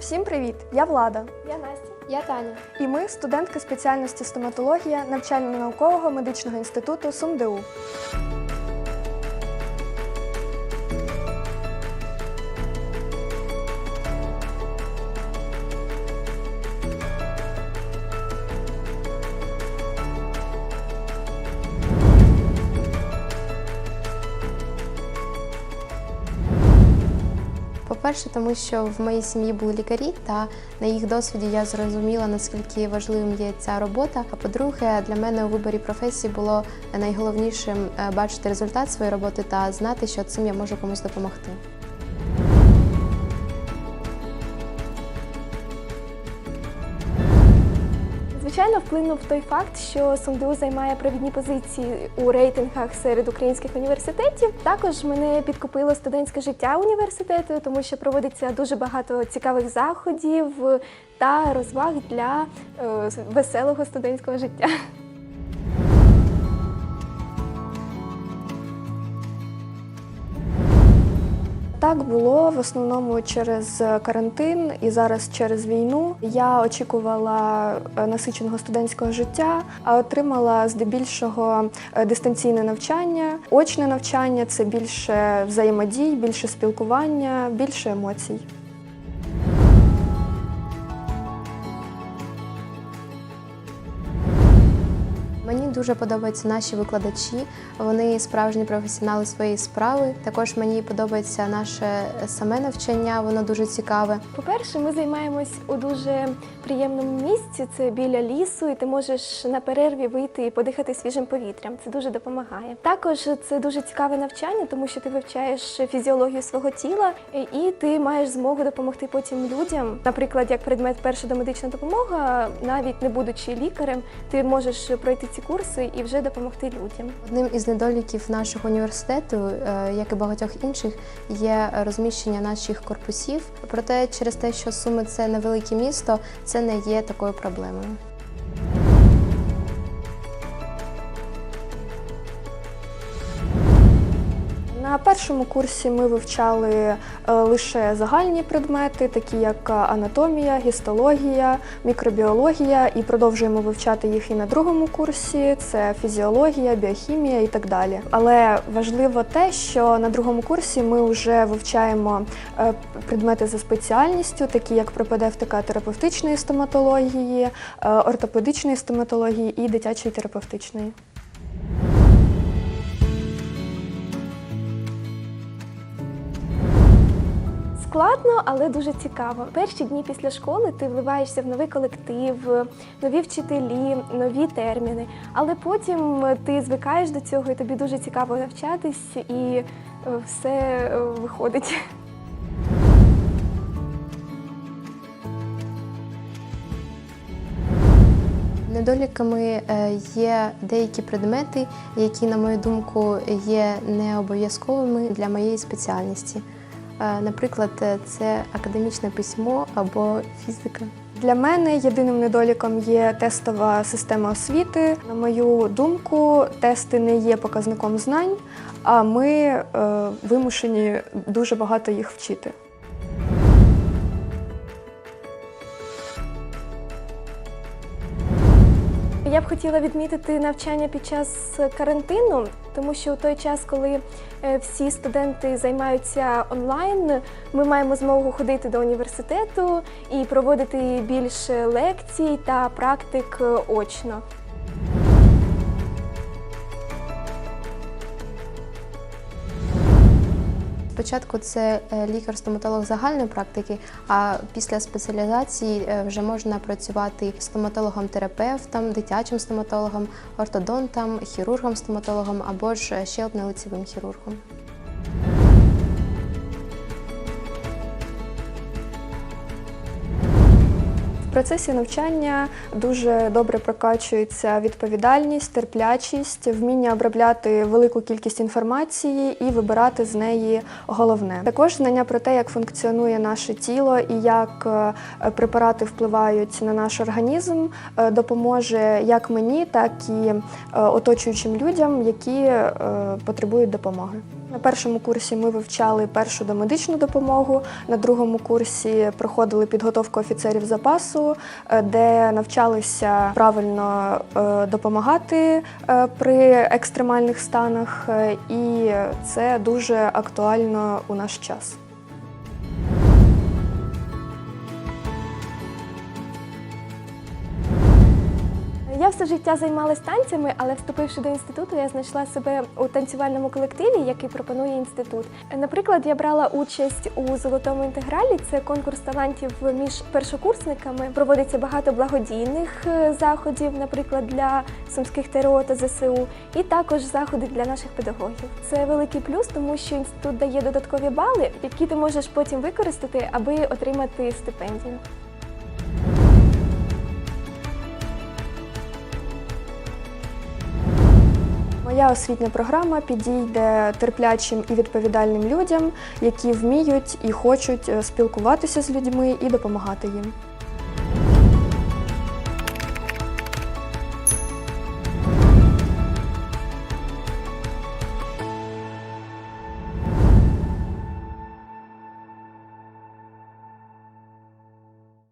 Всім привіт! Я Влада. Я Настя. Я Таня. І ми студентки спеціальності стоматологія навчально-наукового медичного інституту СумДУ. По-перше, тому що в моїй сім'ї були лікарі, та на їх досвіді я зрозуміла, наскільки важливим є ця робота. А по-друге, для мене у виборі професії було найголовнішим е, бачити результат своєї роботи та знати, що цим я можу комусь допомогти. Звичайно, вплинув той факт, що СумДУ займає провідні позиції у рейтингах серед українських університетів. Також мене підкупило студентське життя університету, тому що проводиться дуже багато цікавих заходів та розваг для е, веселого студентського життя. Так було в основному через карантин і зараз через війну. Я очікувала е, насиченого студентського життя, а отримала здебільшого е, дистанційне навчання. Очне навчання це більше взаємодій, більше спілкування, більше емоцій. Дуже подобаються наші викладачі. Вони справжні професіонали своєї справи. Також мені подобається наше саме навчання, воно дуже цікаве. По-перше, ми займаємось у дуже приємному місці. Це біля лісу, і ти можеш на перерві вийти і подихати свіжим повітрям. Це дуже допомагає. Також це дуже цікаве навчання, тому що ти вивчаєш фізіологію свого тіла, і ти маєш змогу допомогти потім людям. Наприклад, як предмет перша домедична допомога, навіть не будучи лікарем, ти можеш пройти ці курси і вже допомогти людям. Одним із недоліків нашого університету, е, як і багатьох інших, є розміщення наших корпусів. Проте через те, що Суми це невелике місто, це не є такою проблемою. На першому курсі ми вивчали е, лише загальні предмети, такі як анатомія, гістологія, мікробіологія, і продовжуємо вивчати їх і на другому курсі. Це фізіологія, біохімія і так далі. Але важливо те, що на другому курсі ми вже вивчаємо е, предмети за спеціальністю, такі як пропедевтика терапевтичної стоматології, е, ортопедичної стоматології і дитячої терапевтичної. Складно, але дуже цікаво. Перші дні після школи ти вливаєшся в новий колектив, нові вчителі, нові терміни. Але потім ти звикаєш до цього, і тобі дуже цікаво навчатись, і е, все е, виходить. Недоліками е, є деякі предмети, які, на мою думку, є не обов'язковими для моєї спеціальності. Е, Наприклад, е, це академічне письмо або фізика. Для мене єдиним недоліком є тестова система освіти. На мою думку, тести не є показником знань, а ми е, вимушені дуже багато їх вчити. Я б хотіла відмітити навчання під час карантину, тому що у той час, коли е, всі студенти займаються онлайн, ми маємо змогу ходити до університету і проводити більше лекцій та практик е, очно. Спочатку це е, лікар-стоматолог загальної практики, а після спеціалізації е, вже можна працювати стоматологом-терапевтом, дитячим стоматологом, ортодонтом, хірургом-стоматологом або ж ще одне лицевим хірургом. Процесі навчання дуже добре прокачується відповідальність, терплячість, вміння обробляти велику кількість інформації і вибирати з неї головне. Також знання про те, як функціонує наше тіло і як е, препарати впливають на наш організм, е, допоможе як мені, так і е, оточуючим людям, які потребують допомоги. На першому курсі ми вивчали першу домедичну допомогу. На другому курсі проходили підготовку офіцерів запасу, е, де навчалися правильно е, допомагати е, при екстремальних станах, і це дуже актуально у наш час. Все життя займалась танцями, але вступивши до інституту, я знайшла себе у танцювальному колективі, який пропонує інститут. Наприклад, я брала участь у золотому інтегралі. Це конкурс талантів між першокурсниками. Проводиться багато благодійних е, заходів, наприклад, для сумських ТРО та ЗСУ, і також заходи для наших педагогів. Це великий плюс, тому що інститут дає додаткові бали, які ти можеш потім використати, аби отримати стипендію. Моя освітня програма підійде терплячим і відповідальним людям, які вміють і хочуть е, спілкуватися з людьми і допомагати їм.